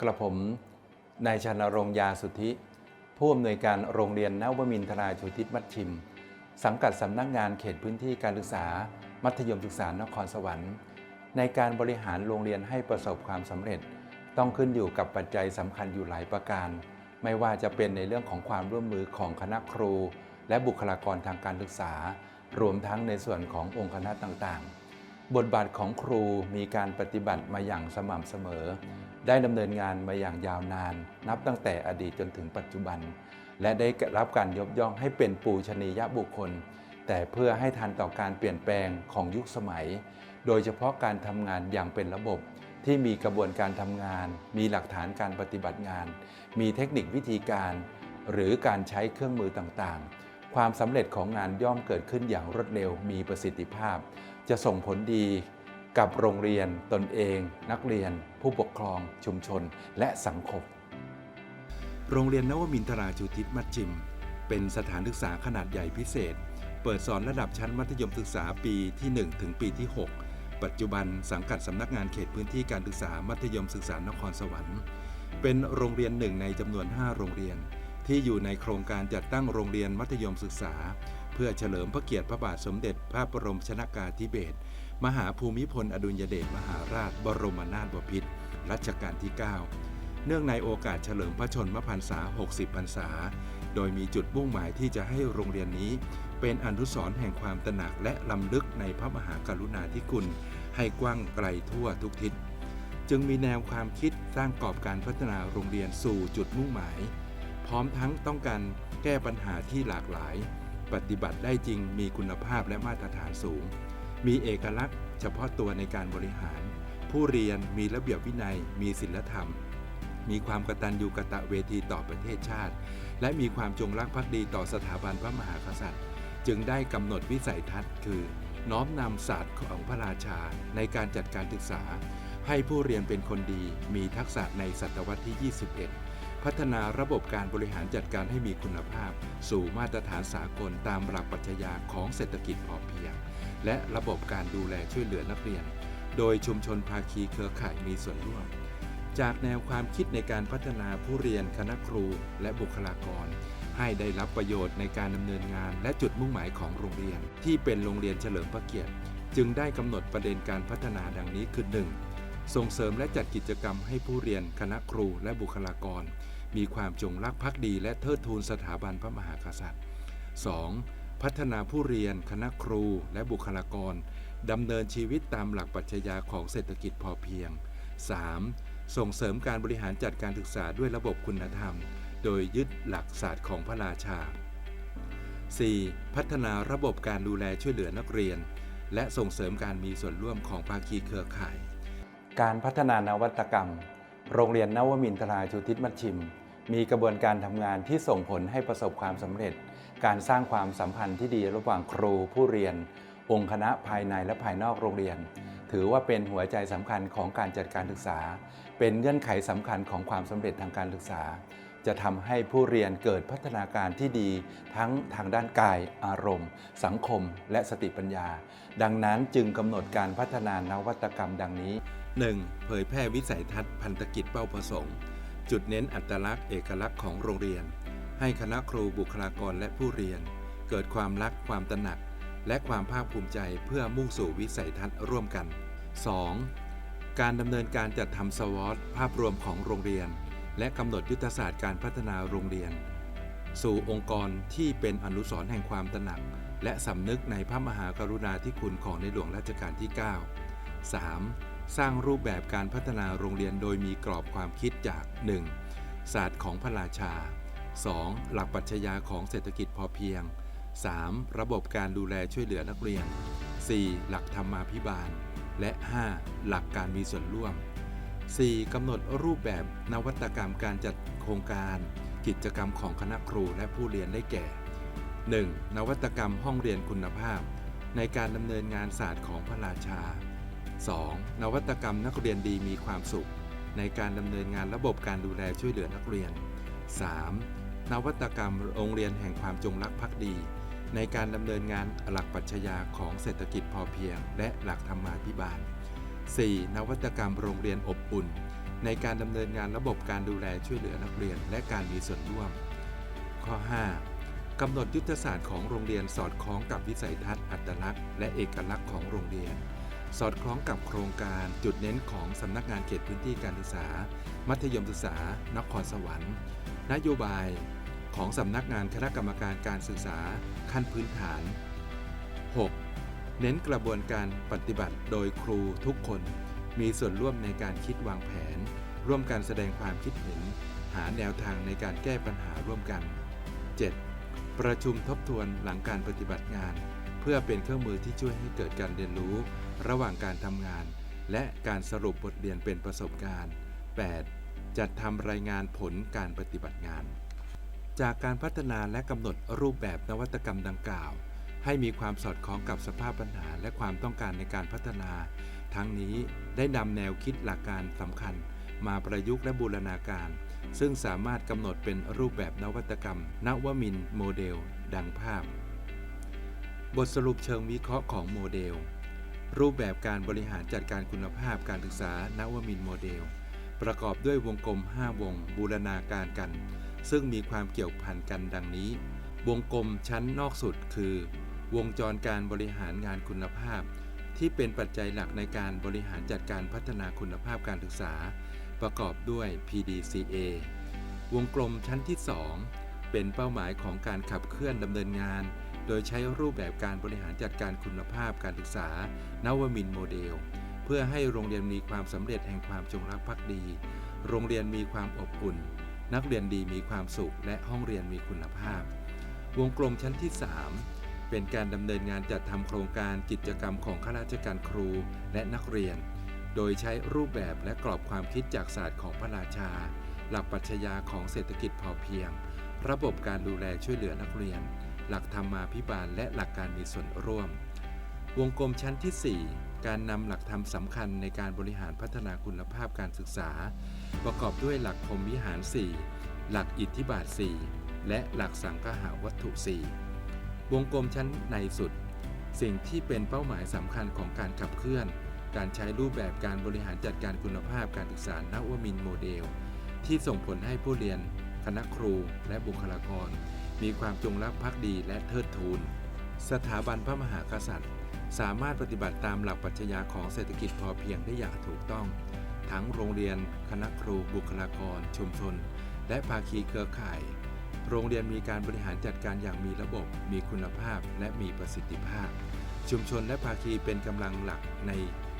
กระผมนายชนรงยาสุทธิ ผู้อำนวยการโรงเรียนนวมินทราชูทิศมัชชิม สังกัดสำนักงานเขตพื้นที่การศึกษา มัธยมศึกษานครสวรรค์ ในการบริหารโรงเรียนให้ประสบความสำเร็จ ต้องขึ้นอยู่กับปัจจัยสำคัญอยู่หลายประการ ไม่ว่าจะเป็นในเรื่องของความร่วมมือของคณะครู และบุคลากรทางการศึกษา รวมทั้งในส่วนขององค์คณะต่างๆ บทบาทของครูมีการปฏิบัติมาอย่างสม่ำเสมอ ได้ดำเนินงานมาอย่างยาวนาน นับตั้งแต่อดีตจนถึงปัจจุบัน และได้รับการยกย่องให้เป็นปูชนียบุคคล แต่เพื่อให้ทันต่อการเปลี่ยนแปลงของยุคสมัย โดยเฉพาะการทำงานอย่างเป็นระบบ ที่มีกระบวนการทำงาน มีหลักฐานการปฏิบัติงาน มีเทคนิควิธีการ หรือการใช้เครื่องมือต่างๆ ความสำเร็จของงานย่อมเกิดขึ้นอย่างรวดเร็วมีประสิทธิภาพ จะส่งผลดี กับโรงเรียนตนเอง นักเรียน ผู้ปกครอง ชุมชน และสังคม โรงเรียนนวมินทราชูทิศมัดจิม เป็นสถานศึกษาขนาดใหญ่พิเศษ เปิดสอนระดับชั้นมัธยมศึกษาปีที่ 1 ถึงปีที่ 6 ปัจจุบันสังกัดสำนักงานเขตพื้นที่การศึกษามัธยมศึกษานครสวรรค์ เป็นโรงเรียนหนึ่งในจำนวน 5 โรงเรียน ที่อยู่ในโครงการจัดตั้งโรงเรียนมัธยมศึกษา เพื่อเฉลิมพระเกียรติพระบาทสมเด็จพระบรมชนากาธิเบศร มหาภูมิพลอดุลยเดชมหาราชบรมนาถบพิตรรัชกาลที่ 9 เนื่องในโอกาสเฉลิมพระชนมพรรษา 60 พรรษา โดยมีจุดมุ่งหมายที่จะให้โรงเรียนนี้ เป็นอนุสรณ์แห่งความตระหนักและลำลึกในพระมหากรุณาธิคุณ ให้กว้างไกลทั่วทุกทิศ จึงมีแนวความคิดสร้างกรอบการพัฒนาโรงเรียนสู่จุดมุ่งหมาย พร้อมทั้งต้องการแก้ปัญหาที่หลากหลาย ปฏิบัติได้จริงมีคุณภาพและมาตรฐานสูง มีเอกลักษณ์ เฉพาะตัวในการบริหาร ผู้เรียนมีระเบียบวินัย มีศีลธรรม มีความกตัญญูกะตะเวทีต่อประเทศชาติ และมีความจงรักภักดีต่อสถาบันพระมหากษัตริย์ จึงได้กำหนดวิสัยทัศน์ คือ น้อมนำศาสตร์ของพระราชาในการจัดการศึกษา ให้ผู้เรียนเป็นคนดี มีทักษะในศตวรรษที่ 21พัฒนาระบบการบริหารจัดการให้มีคุณภาพ สู่มาตรฐานสากลตามหลักปรัชญาของเศรษฐกิจพอเพียง และระบบการดูแลช่วยเหลือนักเรียน โดยชุมชนภาคีเครือข่ายมีส่วนร่วม จากแนวความคิดในการพัฒนาผู้เรียนคณะครูและบุคลากร ให้ได้รับประโยชน์ในการดำเนินงาน และจุดมุ่งหมายของโรงเรียน ที่เป็นโรงเรียนเฉลิมพระเกียรติ จึงได้กำหนดประเด็นการพัฒนาดังนี้คือ 1. ส่งเสริมและจัดกิจกรรมให้ผู้เรียนคณะครูและบุคลากร มีความจงรักภักดีและเทิดทูนสถาบันพระมหากษัตริย์ 2. พัฒนาผู้เรียน คณะครูและบุคลากรดำเนินชีวิตตามหลักปรัชญาของเศรษฐกิจพอเพียง 3. ส่งเสริมการบริหารจัดการศึกษาด้วยระบบคุณธรรม โดยยึดหลักศาสตร์ของพระราชา 4. พัฒนาระบบการดูแลช่วยเหลือนักเรียน และส่งเสริมการมีส่วนร่วมของภาคีเครือข่าย การพัฒนานวัตกรรม โรงเรียนนวมินทราชูทิศมัชชิม มีกระบวนการทำงานที่ส่งผลให้ประสบความสำเร็จ การสร้างความสัมพันธ์ที่ดีระหว่างครูผู้เรียน องค์คณะภายในและภายนอกโรงเรียน ถือว่าเป็นหัวใจสำคัญของการจัดการศึกษา เป็นเงื่อนไขสำคัญของความสำเร็จทางการศึกษา จะทำให้ผู้เรียนเกิดพัฒนาการที่ดี ทั้งทางด้านกาย อารมณ์ สังคม และสติปัญญา ดังนั้นจึงกำหนดการพัฒนานวัตกรรมดังนี้ 1. เผยแพร่วิสัยทัศน์พันธกิจเป้าประสงค์ จุดเน้นอัตลักษณ์เอกลักษณ์ของโรงเรียน ให้คณะครูบุคลากรและผู้เรียน เกิดความรักความตระหนัก และความภาคภูมิใจเพื่อมุ่งสู่วิสัยทัศน์ร่วมกัน 2. การดำเนินการจัดทำสวอตภาพรวมของโรงเรียน และกำหนดยุทธศาสตร์การพัฒนาโรงเรียน สู่องค์กรที่เป็นอนุสรณ์แห่งความตระหนัก และสำนึกในพระมหากรุณาธิคุณของในหลวงรัชกาลที่ 9 3. สร้างรูปแบบการพัฒนาโรงเรียนโดยมีกรอบความคิดจาก 1. ศาสตร์ของพระราชา 2. หลักปรัชญาของเศรษฐกิจพอเพียง 3. ระบบการดูแลช่วยเหลือนักเรียน 4. หลักธรรมาภิบาล และ 5. หลักการมีส่วนร่วม 4. กำหนดรูปแบบนวัตกรรมการจัดโครงการ กิจกรรมของคณะครูและผู้เรียนได้แก่ 1. นวัตกรรมห้องเรียนคุณภาพ ในการดำเนินงานศาสตร์ของพระราชา 2. นวัตกรรมนักเรียนดีมีความสุข ในการดำเนินงานระบบการดูแลช่วยเหลือนักเรียน 3. นวัตกรรมโรงเรียนแห่งความจงรักภักดี ในการดำเนินงานหลักปรัชญาของเศรษฐกิจพอเพียง และหลักธรรมาภิบาล 4. นวัตกรรมโรงเรียนอบอุ่น ในการดำเนินงานระบบการดูแลช่วยเหลือนักเรียนและการมีส่วนร่วม ข้อ 5. กำหนดยุทธศาสตร์ของโรงเรียนสอดคล้องกับวิสัยทัศน์อัตลักษณ์และเอกลักษณ์ของโรงเรียน สอดคล้องกับโครงการจุดเน้นของสำนักงานเขตพื้นที่การศึกษา มัธยมศึกษา นครสวรรค์ นโยบาย ของสำนักงานคณะกรรมการการศึกษาขั้นพื้นฐาน 6. เน้นกระบวนการปฏิบัติโดยครูทุกคน มีส่วนร่วมในการคิดวางแผน ร่วมกันแสดงความคิดเห็น หาแนวทางในการแก้ปัญหาร่วมกัน 7. ประชุมทบทวนหลังการปฏิบัติงาน เพื่อเป็นเครื่องมือที่ช่วยให้เกิดการเรียนรู้ ระหว่างการทำงาน และการสรุปบทเรียนเป็นประสบการณ์ 8. จัดทำรายงานผลการปฏิบัติงาน จากการพัฒนาและกำหนดรูปแบบนวัตกรรมดังกล่าว ให้มีความสอดคล้องกับสภาพปัญหาและความต้องการในการพัฒนา ทั้งนี้ได้นำแนวคิดหลักการสำคัญ มาประยุกต์และบูรณาการ ซึ่งสามารถกำหนดเป็นรูปแบบนวัตกรรม นวมินโมเดล ดังภาพ บทสรุปเชิงวิเคราะห์ของโมเดล รูปแบบการบริหารจัดการคุณภาพการศึกษานวมินโมเดล ประกอบด้วยวงกลม 5 วง บูรณาการกัน ซึ่งมีความเกี่ยวพันกันดังนี้ วงกลมชั้นนอกสุดคือ วงจรการบริหารงานคุณภาพ ที่เป็นปัจจัยหลักในการบริหารจัดการพัฒนาคุณภาพการศึกษา ประกอบด้วย PDCA วงกลมชั้นที่ 2 เป็นเป้าหมายของการขับเคลื่อนดำเนินงาน โดยใช้รูปแบบการบริหารจัดการคุณภาพการศึกษานวมินโมเดล เพื่อให้โรงเรียนมีความสำเร็จแห่งความจงรักภักดี โรงเรียนมีความอบอุ่น นักเรียนดีมีความสุขและห้องเรียนมีคุณภาพ วงกลมชั้นที่ 3 เป็นการดำเนินงานจัดทำโครงการกิจกรรมของข้าราชการครูและนักเรียน โดยใช้รูปแบบและกรอบความคิดจากศาสตร์ของพระราชา หลักปรัชญาของเศรษฐกิจพอเพียง ระบบการดูแลช่วยเหลือนักเรียน หลักธรรมาภิบาลและหลักการมีส่วนร่วม วงกลมชั้นที่ 4 การนำหลักธรรมสำคัญในการบริหารพัฒนาคุณภาพการศึกษา ประกอบด้วยหลักพรมวิหาร 4 หลักอิทธิบาท 4 และหลักสังคหาวัตถุ 4 วงกลมชั้นในสุด สิ่งที่เป็นเป้าหมายสำคัญของการขับเคลื่อน การใช้รูปแบบการบริหารจัดการคุณภาพการศึกษานวมินโมเดล ที่ส่งผลให้ผู้เรียน คณะครู และบุคลากร มีความจงรักภักดีและเทิดทูน สถาบันพระมหากษัตริย์ สามารถปฏิบัติตามหลักปรัชญาของเศรษฐกิจพอเพียงได้อย่างถูกต้อง ทั้งโรงเรียน คณะครู บุคลากร ชุมชน และภาคีเครือข่าย โรงเรียนมีการบริหารจัดการอย่างมีระบบ มีคุณภาพ และมีประสิทธิภาพ ชุมชนและภาคีเป็นกำลังหลักใน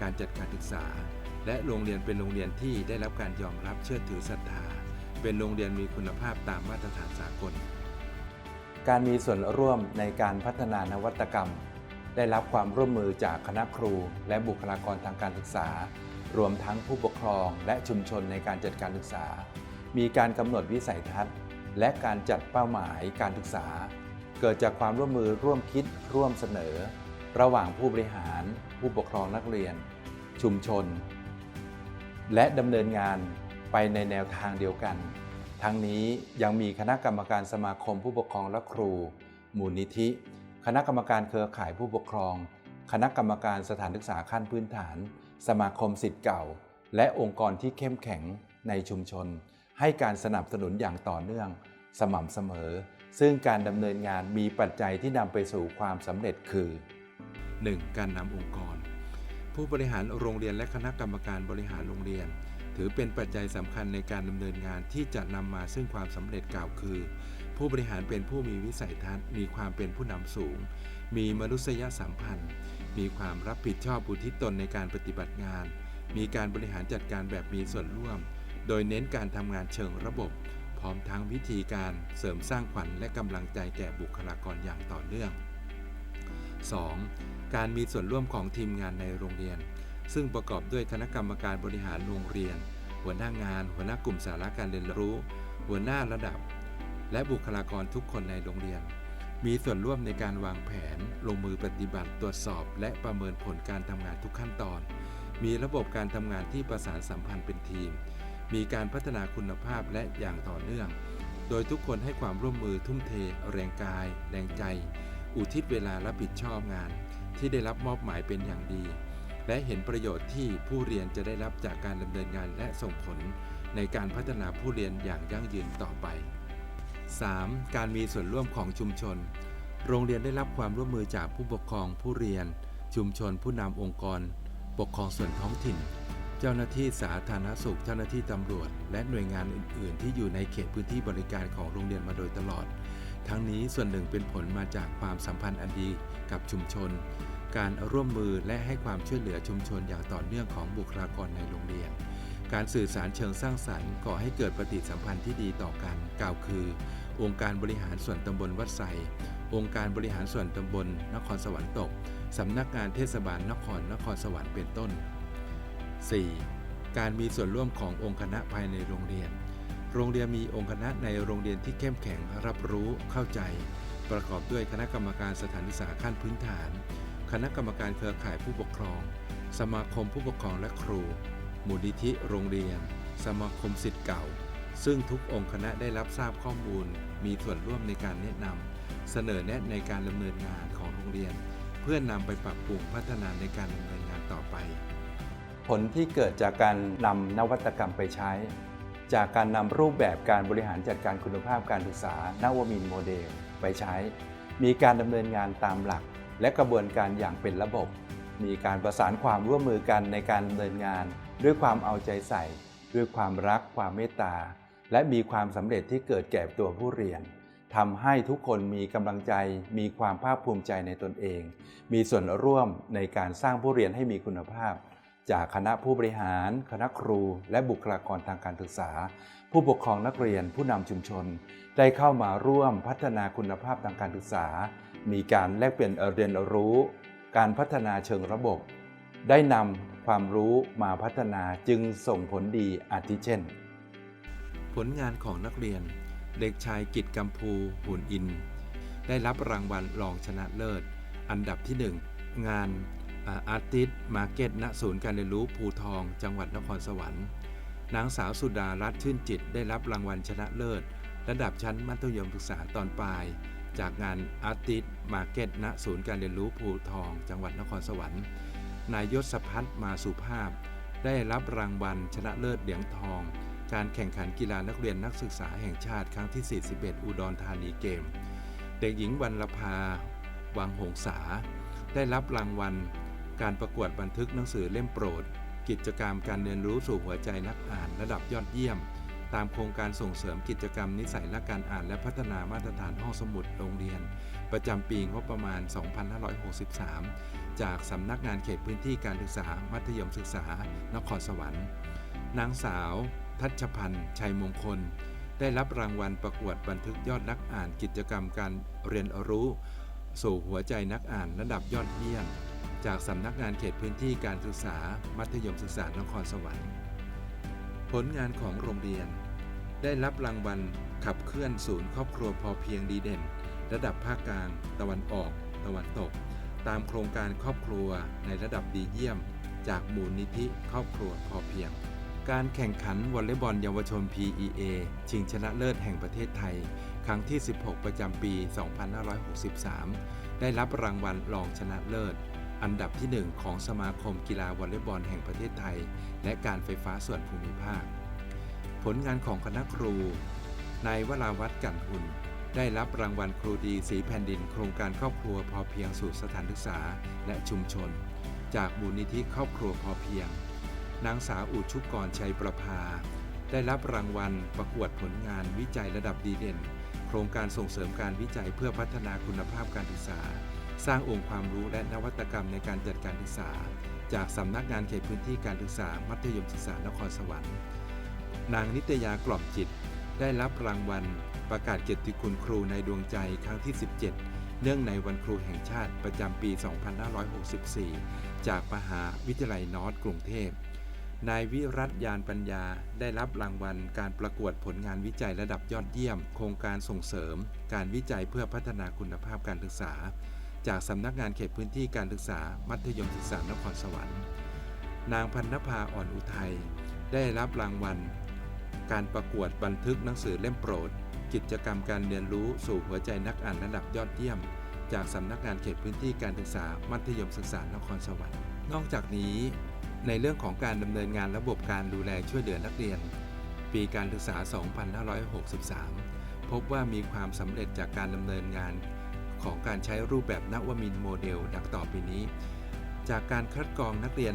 การจัดการศึกษา และโรงเรียนเป็นโรงเรียนที่ได้รับการยอมรับเชื่อถือศรัทธา เป็นโรงเรียนมีคุณภาพตามมาตรฐานสากล การมีส่วนร่วมในการพัฒนานวัตกรรม ได้รับความร่วมมือจากคณะครูและบุคลากรทางการศึกษา รวมทั้งผู้ปกครองและชุมชนในการจัดการศึกษา มีการกำหนดวิสัยทัศน์ และการจัดเป้าหมายการศึกษา เกิดจากความร่วมมือร่วมคิดร่วมเสนอ ระหว่างผู้บริหาร ผู้ปกครองนักเรียน ชุมชน และดำเนินงานไปในแนวทางเดียวกัน ทั้งนี้ยังมีคณะกรรมการสมาคมผู้ปกครองและครู มูลนิธิ คณะกรรมการเครือข่ายผู้ปกครอง คณะกรรมการสถานศึกษาขั้นพื้นฐาน สมาคมสิทธิ์เก่า และองค์กรที่เข้มแข็งในชุมชน ให้การสนับสนุนอย่างต่อเนื่อง สม่ำเสมอ ซึ่งการดำเนินงานมีปัจจัยที่นำไปสู่ความสำเร็จคือ 1. การนำองค์กร ผู้บริหารโรงเรียนและคณะกรรมการบริหารโรงเรียน ถือเป็นปัจจัยสำคัญในการดำเนินงานที่จะนำมาซึ่งความสำเร็จกล่าวคือ ผู้บริหารเป็นผู้มีวิสัยทัศน์ มีความเป็นผู้นำสูง มีมนุษยสัมพันธ์ มีความรับผิดชอบอุทิศตนในการปฏิบัติงาน มีการบริหารจัดการแบบมีส่วนร่วม โดยเน้นการทำงานเชิงระบบ พร้อมทั้งวิธีการเสริมสร้างขวัญและกำลังใจแก่บุคลากรอย่างต่อเนื่อง 2. การมีส่วนร่วมของทีมงานในโรงเรียน ซึ่งประกอบด้วยคณะกรรมการบริหารโรงเรียน หัวหน้างาน หัวหน้ากลุ่มสาระการเรียนรู้ หัวหน้าระดับ และบุคลากรทุกคนในโรงเรียน มีส่วนร่วมในการวางแผน ลงมือปฏิบัติตรวจสอบ และประเมินผลการทำงานทุกขั้นตอน มีระบบการทำงานที่ประสานสัมพันธ์เป็นทีม มีการพัฒนาคุณภาพและอย่างต่อเนื่อง โดยทุกคนให้ความร่วมมือทุ่มเท แรงกาย แรงใจ อุทิศเวลารับผิดชอบงาน ที่ได้รับมอบหมายเป็นอย่างดี และเห็นประโยชน์ที่ผู้เรียนจะได้รับจากการดำเนินงานและส่งผล ในการพัฒนาผู้เรียนอย่างยั่งยืนต่อไป 3. การมีส่วนร่วมของชุมชน โรงเรียนได้รับความร่วมมือจากผู้ปกครองผู้เรียน ชุมชนผู้นำองค์กร ปกครองส่วนท้องถิ่น เจ้าหน้าที่สาธารณสุขเจ้าหน้าที่ตำรวจ และหน่วยงานอื่น ๆ ที่อยู่ในเขตพื้นที่บริการของโรงเรียนมาโดยตลอด ทั้งนี้ส่วนหนึ่งเป็นผลมาจากความสัมพันธ์อันดีกับชุมชน การร่วมมือและให้ความช่วยเหลือชุมชนอย่างต่อเนื่องของบุคลากรในโรงเรียน การสื่อสารเชิงสร้างสรรค์ก่อให้เกิดปฏิสัมพันธ์ที่ดีต่อกัน กล่าวคือ องค์การบริหารส่วนตำบลวัดไซองค์การบริหารส่วนตำบลนครสวรรค์ตก สำนักงานเทศบาลนครนครสวรรค์เป็นต้น 4. การมีส่วนร่วมขององค์คณะภายในโรงเรียน โรงเรียนมีองค์คณะในโรงเรียนที่เข้มแข็งรับรู้เข้าใจ ประกอบด้วยคณะกรรมการสถานศึกษาขั้นพื้นฐาน คณะกรรมการเครือข่ายผู้ปกครอง สมาคมผู้ปกครองและครู มูลนิธิโรงเรียน สมาคมสิทธิ์เก่า ซึ่งทุกองค์คณะได้รับทราบข้อมูล มีส่วนร่วมในการแนะนำเสนอแนะในการดำเนินงานของโรงเรียน เพื่อนำไปปรับปรุงพัฒนาในการดำเนินงานต่อไป ผลที่เกิดจากการนำนวัตกรรมไปใช้ จากการนำรูปแบบการบริหารจัดการคุณภาพการศึกษานวมินโมเดลไปใช้ มีการดำเนินงานตามหลัก และกระบวนการอย่างเป็นระบบ มีการประสานความร่วมมือกันในการดำเนินงาน ด้วยความเอาใจใส่ ด้วยความรักความเมตตา และมีความสำเร็จที่เกิดแก่ตัวผู้เรียนทำให้ทุกคนมีกำลังใจ มีความภาคภูมิใจในตนเอง มีส่วนร่วมในการสร้างผู้เรียนให้มีคุณภาพ จากคณะผู้บริหาร คณะครู และบุคลากรทางการศึกษา ผู้ปกครองนักเรียนผู้นำชุมชน ได้เข้ามาร่วมพัฒนาคุณภาพทางการศึกษา มีการแลกเปลี่ยนเรียนรู้ การพัฒนาเชิงระบบ ได้นำ ความรู้มาพัฒนาจึงส่งผลดีอาทิเช่น ผลงานของนักเรียน เด็กชายกิตกัมพูหุ่นอิน ได้รับรางวัลรองชนะเลิศ อันดับที่ 1 งานอาร์ติสมาร์เก็ตณศูนย์การเรียนรู้ภูทอง จังหวัดนครสวรรค์ นางสาวสุดารัตน์ชื่นจิตได้รับรางวัลชนะเลิศ ระดับชั้นมัธยมศึกษาตอนปลาย จากงานอาร์ติสมาร์เก็ตณศูนย์การเรียนรู้ภูทอง จังหวัดนครสวรรค์ นายยศพัฒน์มาสุภาพ ได้รับรางวัลชนะเลิศเหรียญทอง การแข่งขันกีฬานักเรียนนักศึกษาแห่งชาติครั้งที่ 41 อุดรธานีเกม เด็กหญิงวรรณภา วังหงษา ได้รับรางวัล การประกวดบันทึกหนังสือเล่มโปรด กิจกรรมการเรียนรู้สู่หัวใจนักอ่านระดับยอดเยี่ยม ตามโครงการส่งเสริมกิจกรรมนิสัยและการอ่านและพัฒนามาตรฐานห้องสมุดโรงเรียน ประจำปีงบประมาณ 2563 จากสำนักงานเขตพื้นที่การศึกษา มัธยมศึกษา นครสวรรค์ นางสาว ทัชพันธ์ชัยมงคล ได้รับรางวัลประกวดบันทึกยอดนักอ่านกิจกรรมการเรียนรู้ สู่หัวใจนักอ่านระดับยอดเยี่ยม จากสำนักงานเขตพื้นที่การศึกษา มัธยมศึกษานครสวรรค์ ผลงานของโรงเรียน ได้รับรางวัลขับเคลื่อนศูนย์ครอบครัวพอเพียงดีเด่น ระดับภาคกลาง ตะวันออก ตะวันตก ตามโครงการครอบครัวในระดับดีเยี่ยม จากมูลนิธิครอบครัวพอเพียง การแข่งขันวอลเลย์บอลเยาวชน PEA ชิงชนะเลิศแห่งประเทศไทย ครั้งที่ 16 ประจำปี 2563 ได้รับรางวัลรองชนะเลิศ อันดับที่ 1 ของสมาคมกีฬาวอลเลย์บอลแห่งประเทศไทย และการไฟฟ้าส่วนภูมิภาค ผลงานของคณะครูนายวราวัฒน์กันหุ่น ได้รับรางวัลครูดีสีแผ่นดิน โครงการครอบครัวพอเพียงสู่สถานศึกษาและชุมชน จากมูลนิธิครอบครัวพอเพียง นางสาวอุชุกรชัยประภา ได้รับรางวัลประกวดผลงานวิจัยระดับดีเด่น โครงการส่งเสริมการวิจัยเพื่อพัฒนาคุณภาพการศึกษา สร้างองค์ความรู้และนวัตกรรมในการจัดการศึกษา จากสำนักงานเขตพื้นที่การศึกษา มัธยมศึกษานครสวรรค์ นางนิตยากล่อมจิตได้รับรางวัล ประกาศเกียรติคุณครูในดวงใจครั้งที่ 17 เนื่องในวันครูแห่งชาติประจำปี 2564 จากมหาวิทยาลัยนอร์ทกรุงเทพ นายวิรัตยานปัญญาได้รับรางวัลการประกวดผลงานวิจัยระดับยอดเยี่ยม โครงการส่งเสริม การวิจัยเพื่อพัฒนาคุณภาพการศึกษา จากสำนักงานเขตพื้นที่การศึกษา มัธยมศึกษานครสวรรค์ นางพันนภาอ่อนอุทัยได้รับรางวัลการประกวดบันทึกหนังสือเล่มโปรด กิจกรรมการเรียนรู้สู่หัวใจนักอ่านระดับยอดเยี่ยม จากสำนักงานเขตพื้นที่การศึกษามัธยมศึกษานครสวรรค์ นอกจากนี้ ในเรื่องของการดำเนินงานระบบการดูแลช่วยเหลือนักเรียน ปีการศึกษา 2563 พบว่ามีความสำเร็จจากการดำเนินงาน ของการใช้รูปแบบนวมินโมเดล ดังต่อไปนี้ จากการคัดกรองนักเรียน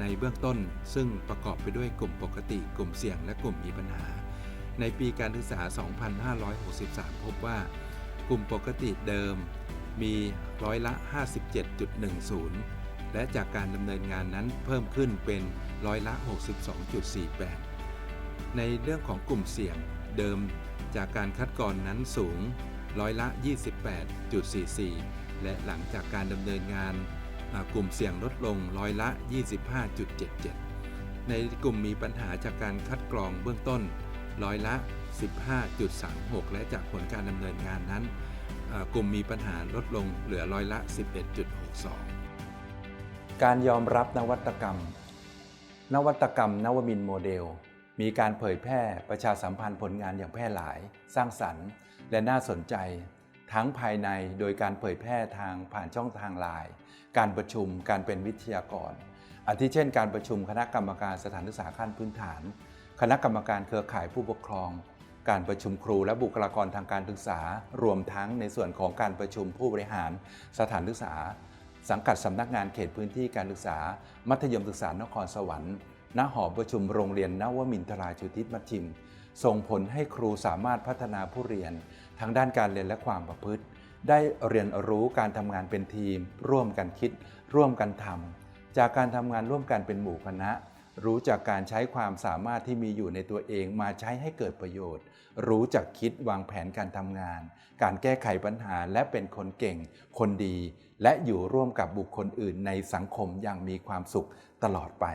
ในเบื้องต้น ซึ่งประกอบไปด้วยกลุ่มปกติ กลุ่มเสี่ยงและกลุ่มมีปัญหา ในปีการศึกษา 2563 พบว่ากลุ่มปกติเดิมมีร้อยละ 57.10 และจากการดำเนินงานนั้นเพิ่มขึ้นเป็นร้อยละ 62.48 ในเรื่องของกลุ่มเสี่ยงเดิมจากการคัดกรองนั้นสูงร้อยละ 28.44 และหลังจากการดำเนินงานกลุ่มเสี่ยงลดลงร้อยละ 25.77 ในกลุ่มมีปัญหาจากการคัดกรองเบื้องต้น ร้อยละ 15.36 และจากผลการดำเนินงานนั้นกลุ่มมีปัญหาลดลงเหลือร้อยละ 11.62 การยอมรับนวัตกรรม นวัตกรรม นวมินโมเดล มีการเผยแพร่ประชาสัมพันธ์ผลงานอย่างแพร่หลาย สร้างสรรค์ และน่าสนใจ ทั้งภายในโดยการเผยแพร่ทางผ่านช่องทางไลน์การประชุมการเป็นวิทยากรอาทิเช่น การประชุมคณะกรรมการสถานศึกษาขั้นพื้นฐาน คณะกรรมการเครือข่ายผู้ปกครอง การประชุมครูและบุคลากรทางการศึกษา รวมทั้งในส่วนของการประชุมผู้บริหารสถานศึกษา สังกัดสำนักงานเขตพื้นที่การศึกษา มัธยมศึกษานครสวรรค์ณหอประชุมโรงเรียนนวมินทราชุทิศมัชชิม ส่งผลให้ครูสามารถพัฒนาผู้เรียน ทั้งด้านการเรียนและความประพฤติ ได้เรียนรู้การทำงานเป็นทีม ร่วมกันคิด ร่วมกันทำจากการทำงานร่วมกันเป็นหมู่คณะ รู้จากการใช้ความสามารถที่มีอยู่ในตัวเองมาใช้ให้เกิดประโยชน์ รู้จักคิดวางแผนการทำงาน การแก้ไขปัญหาและเป็นคนเก่ง คนดี และอยู่ร่วมกับบุคคลอื่นในสังคมอย่างมีความสุขตลอดไป